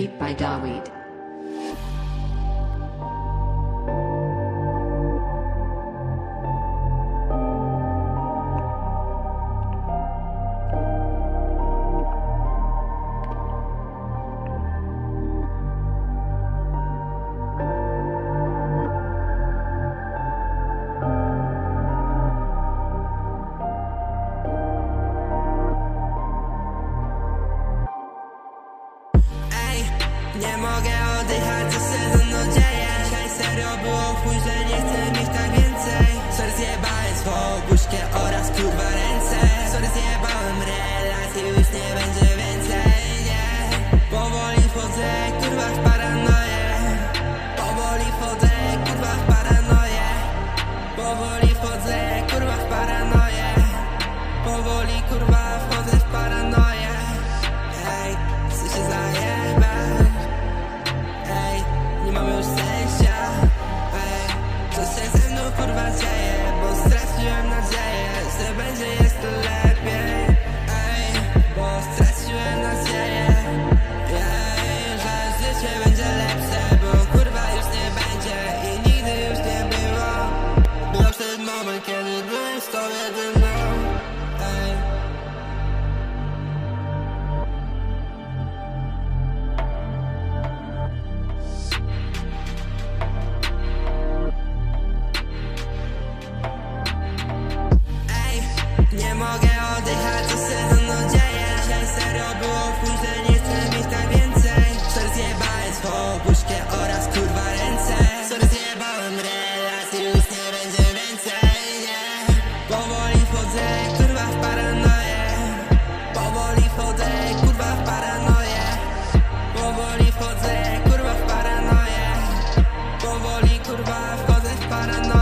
Beat by Dawid. Nie mogę oddychać, co się ze mną dzieje Dzisiaj serio było chuj, że nie chcę kiedy byłem z tobą jedyną Ej. Ej, nie mogę oddychać, to survive, cause it's paranoid.